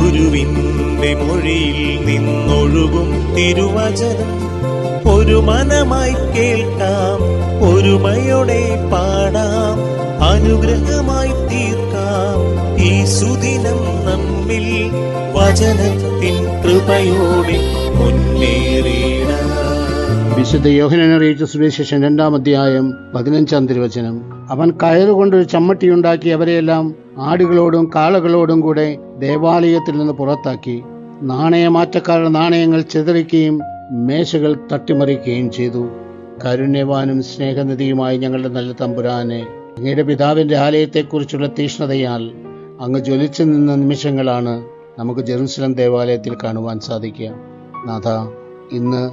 ഗുരുവിന്റെ മൊഴിയിൽ നിന്നൊഴുകും തിരുവചനം. ഒരു മനമായി കേൾക്കാം ഒരുമയോടെ പാടാം അനുഗ്രഹമായി തീർക്കാം. ഈ സുദിനം നമ്മിൽ വചനത്തിൻ കൃപയോടെ മുന്നേറിയിടാം വിശുദ്ധ യോഹനൻ അറിയിച്ച സുവിശേഷം രണ്ടാം അധ്യായം പതിനഞ്ചാം തിരുവചനം. അവൻ കയറുകൊണ്ടൊരു ചമ്മട്ടിയുണ്ടാക്കി അവരെയെല്ലാം ആടുകളോടും കാളകളോടും കൂടെ ദേവാലയത്തിൽ നിന്ന് പുറത്താക്കി. നാണയമാറ്റക്കാരുടെ നാണയങ്ങൾ ചിതറിക്കുകയും മേശകൾ തട്ടിമറിക്കുകയും ചെയ്തു. കാരുണ്യവാനും സ്നേഹനിധിയുമായി ഞങ്ങളുടെ നല്ല തമ്പുരാനെ അങ്ങയുടെ പിതാവിന്റെ ആലയത്തെക്കുറിച്ചുള്ള തീഷ്ണതയാൽ അങ്ങ് ജ്വലിച്ചു നിന്ന നിമിഷങ്ങളാണ് നമുക്ക് ജെറുസലം ദേവാലയത്തിൽ കാണുവാൻ സാധിക്കുക. നാഥ ഇന്ന്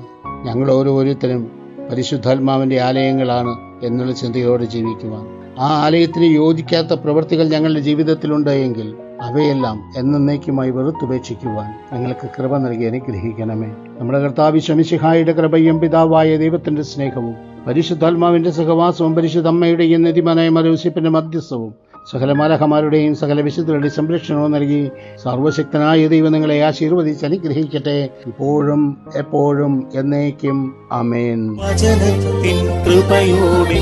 ഞങ്ങൾ ഓരോരുത്തരും പരിശുദ്ധാത്മാവിന്റെ ആലയങ്ങളാണ് എന്നുള്ള ചിന്തയോടെ ജീവിക്കുവാൻ. ആ ആലയത്തിന് യോജിക്കാത്ത പ്രവൃത്തികൾ ഞങ്ങളുടെ ജീവിതത്തിലുണ്ട് എങ്കിൽ അവയെല്ലാം എന്നേക്കുമായി വെറുത്തുപേക്ഷിക്കുവാൻ ഞങ്ങൾക്ക് കൃപ നൽകി അനുഗ്രഹിക്കണമേ. നമ്മുടെ കർത്താവ് ശമിശിഹായുടെ കൃപയും പിതാവായ ദൈവത്തിന്റെ സ്നേഹവും പരിശുദ്ധാത്മാവിന്റെ സഹവാസവും പരിശുദ്ധ അമ്മയുടെയും നിധിമനായ മരൂസിപ്പിന്റെ മധ്യസ്ഥവും സകല മാലഹമാരുടെയും സകല വിശുദ്ധരുടെ സംരക്ഷണവും നൽകി സർവശക്തനായ ദൈവം നിങ്ങളെ ആശീർവദിച്ച് അനുഗ്രഹിക്കട്ടെ. ഇപ്പോഴും എപ്പോഴും എന്നേക്കും. അമേൻ കൃപയോടെ